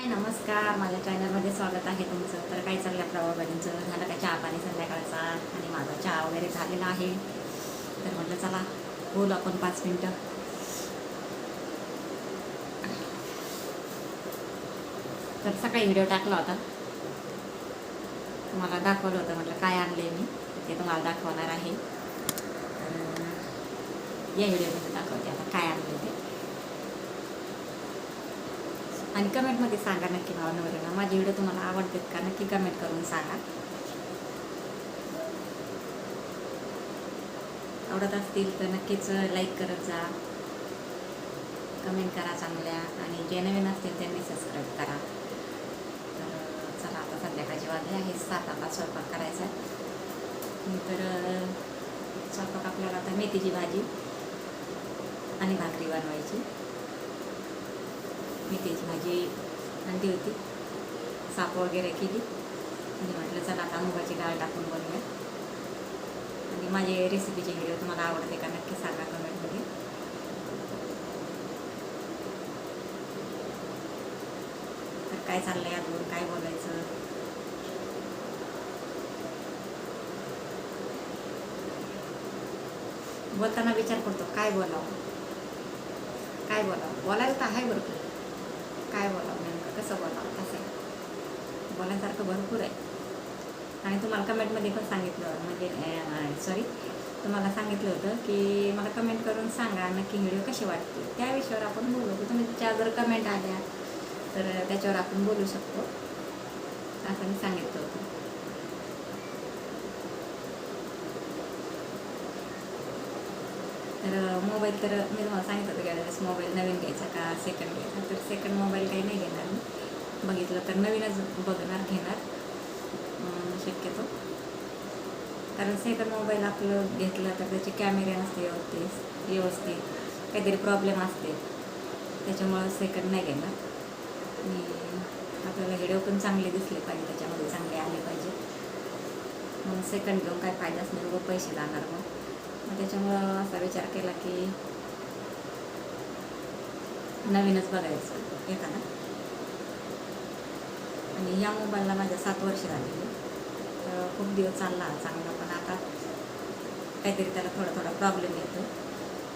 हाय नमस्कार. माझ्या चॅनलमध्ये स्वागत आहे तुमचं. तर काय चाललं आपल्या झालं का चहा पाणी संध्याकाळचा? आणि माझा चहा वगैरे झालेला आहे. तर म्हटलं चला बोलू आपण पाच मिनटं. तर सकाळी व्हिडिओ टाकला होता. तुम्हाला दाखवलं होतं म्हटलं काय आणले मी. ते तुम्हाला दाखवणार आहे. तर या व्हिडिओमध्ये दाखवते आता काय आणले ते आणि कमेंटमध्ये सांगा नक्की भावनेवरून माझे व्हिडिओ तुम्हाला आवडतात का? नक्की कमेंट करून सांगा. आवडत असतील तर नक्कीच लाईक करत जा. कमेंट करा चांगल्या आणि जे नवीन असतील त्यांनी सबस्क्राईब करा. तर चला आता संध्याकाळची वाजले आहे. सात आता स्वयंपाक करायचा तर स्वयंपाक आपल्याला आता मेथीची भाजी आणि भाकरी बनवायची. मी तेच भाजी आणली होती. साप वगैरे केली. म्हणजे म्हटलं चला आता मुगाची डाळ टाकून बनवूया. आणि माझे रेसिपीचे व्हिडिओ तुम्हाला आवडते का नक्की सांगा कमेंटमध्ये तर काय चाललंय अजून? काय बोलायचं? बोलताना विचार करतो काय बोलावं? काय बोलावं? बोलायला तर आहे बरोबर काय बोलावं नेमकं? कसं बोलावं? कसं आहे. बोलायसारखं भरपूर आहे. आणि तुम्हाला कमेंटमध्ये पण सांगितलं म्हणजे सॉरी तुम्हाला सांगितलं होतं की मला कमेंट करून सांगा नक्की व्हिडिओ कसे वाटते. त्या विषयावर आपण बोलू. की तुमच्या जर कमेंट आल्या तर त्याच्यावर आपण बोलू शकतो. असं मी सांगितलं होतं. तर मोबाईल तर मी तुम्हाला सांगितलं होतं वेळेस मोबाईल नवीन घ्यायचा का सेकंड घ्यायचा? तर सेकंड मोबाईल काही नाही घेणार मी. बघितलं तर नवीनच बघणार घेणार. शक्यतो. कारण सेकंड मोबाईल आपलं घेतलं तर त्याचे कॅमेरे नसते व्यवस्थित व्यवस्थित. काहीतरी प्रॉब्लेम असते. त्याच्यामुळं सेकंड नाही घेणार. आणि आपल्याला व्हिडिओ पण चांगले दिसले पाहिजे त्याच्यामध्ये चांगले आले पाहिजे. मग सेकंड घेऊन काय फायदाच नाही व पैसे जाणार मग. मग त्याच्यामुळं असा विचार केला की नवीनच बघायचं एखादा. आणि या मोबाईलला माझ्या सात वर्ष झालेली तर खूप दिवस चालला चांगला पण आता काहीतरी त्याला थोडा थोडा प्रॉब्लेम येतो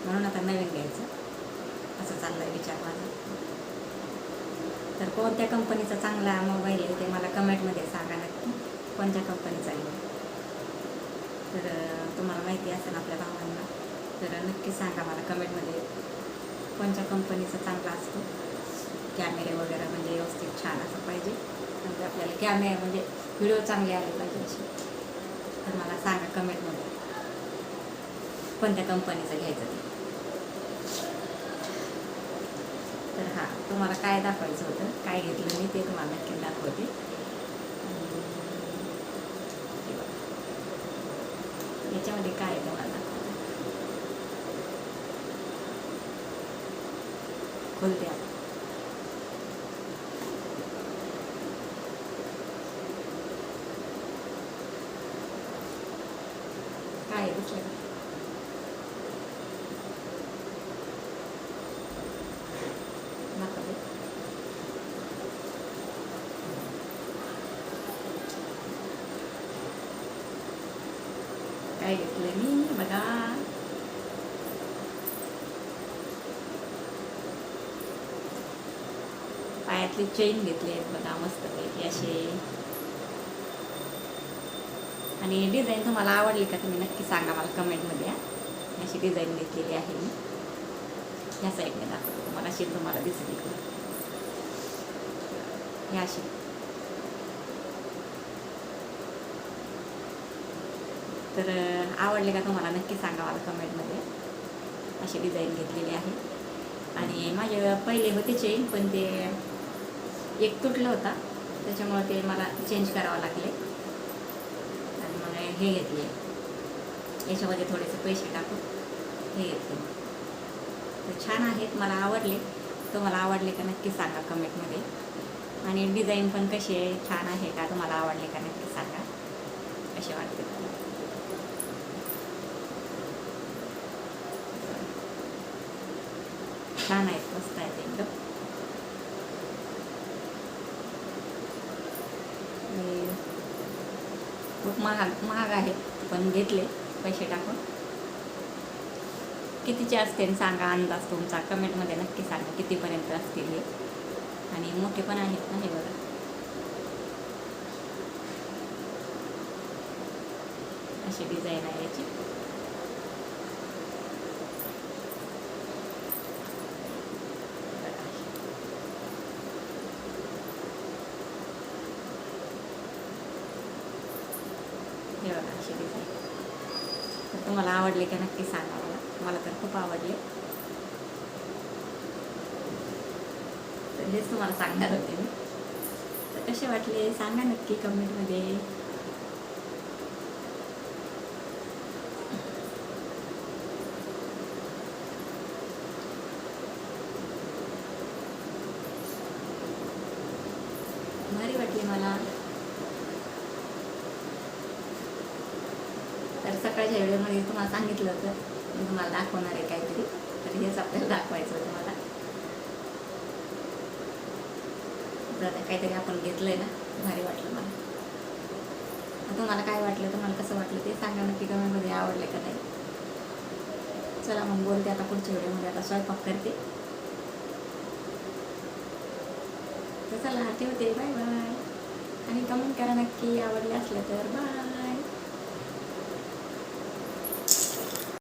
म्हणून आता नवीन घ्यायचं. असं चाललं आहे विचार माझा. तर कोणत्या कंपनीचा चांगला मोबाईल आहे ते मला कमेंटमध्ये सांगा नक्की. कोणत्या कंपनीचा आहे? तर तुम्हाला माहिती असेल आपल्या भावांना. तर नक्की सांगा मला कमेंटमध्ये. कोणत्या कंपनीचा चांगला असतो? कॅमेरे वगैरे म्हणजे व्यवस्थित छान असं पाहिजे. म्हणजे आपल्याला कॅमेरे म्हणजे व्हिडिओ चांगले आले पाहिजे असे. तर मला सांगा कमेंटमध्ये. कोणत्या कंपनीचं घ्यायचं ते? तर हां तुम्हाला काय दाखवायचं होतं? काय घेतलं मी ते तुम्हाला नक्की दाखवते आणि हे बघा. याच्यामध्ये काय आहे तुम्हाला दाखवते खोलते आता. काय आहे दिसलं का? दाखवते काय घेतलं मी बघा पायातली चेन घेतली आहेत बघा मस्तपैकी असे आणि डिझाईन तुम्हाला आवडली का तुम्ही नक्की सांगा मला कमेंटमध्ये अशी डिझाईन घेतलेली आहे मी ह्या साईडने दाखवतो तुम्हाला अशी तुम्हाला दिसली ह्या अशी तर आवडले का तुम्हाला? नक्की सांगा मला कमेंटमध्ये. अशी डिझाईन घेतलेली आहे. आणि माझे पहिले होते चेन पण ते एक तुटलं होता. त्याच्यामुळे ते मला चेंज करावं लागले. आणि मग हे घेतले. याच्यामध्ये थोडेसे पैसे टाकून हे घेतले. तर छान आहेत मला आवडले. तुम्हाला आवडले का नक्की सांगा कमेंटमध्ये. आणि डिझाईन पण कशी आहे? छान आहे का? तुम्हाला आवडले का? नक्की सांगा. कसे वाटते छान आहेत मस्त आहेत एकदम खूप महाग महाग आहेत पण घेतले पैसे टाकून. कितीचे असतील सांगा अंदाज तुमचा? कमेंटमध्ये नक्की सांगा कितीपर्यंत असतील हे? आणि मोठे पण आहेत ना हे बघा. अशी डिझाईन आहे याची. तुम्हाला आवडले का नक्की सांगा मला मला तर खूप आवडले. तर हेच तुम्हाला सांगणार होते मी. तर कसे वाटले? सांगा नक्की कमेंटमध्ये. भारी वाटली मला तर सकाळच्या व्हिडिओमध्ये तुम्हाला सांगितलं होतं. मी तुम्हाला दाखवणार आहे काहीतरी. तर हेच आपल्याला दाखवायचं होतं मला. दादा काहीतरी आपण घेतलंय ना. भारी वाटलं मला. तुम्हाला काय वाटलं तुम्हाला कसं वाटलं ते सांगा नक्की कमेंटमध्ये आवडलं का नाही. चला मग बोलते आता पुढच्या व्हिडिओमध्ये. आता स्वयंपाक करते. तर चला ठेवते. Bye bye. आणि कमेंट करा नक्की. आवडले असले तर बाय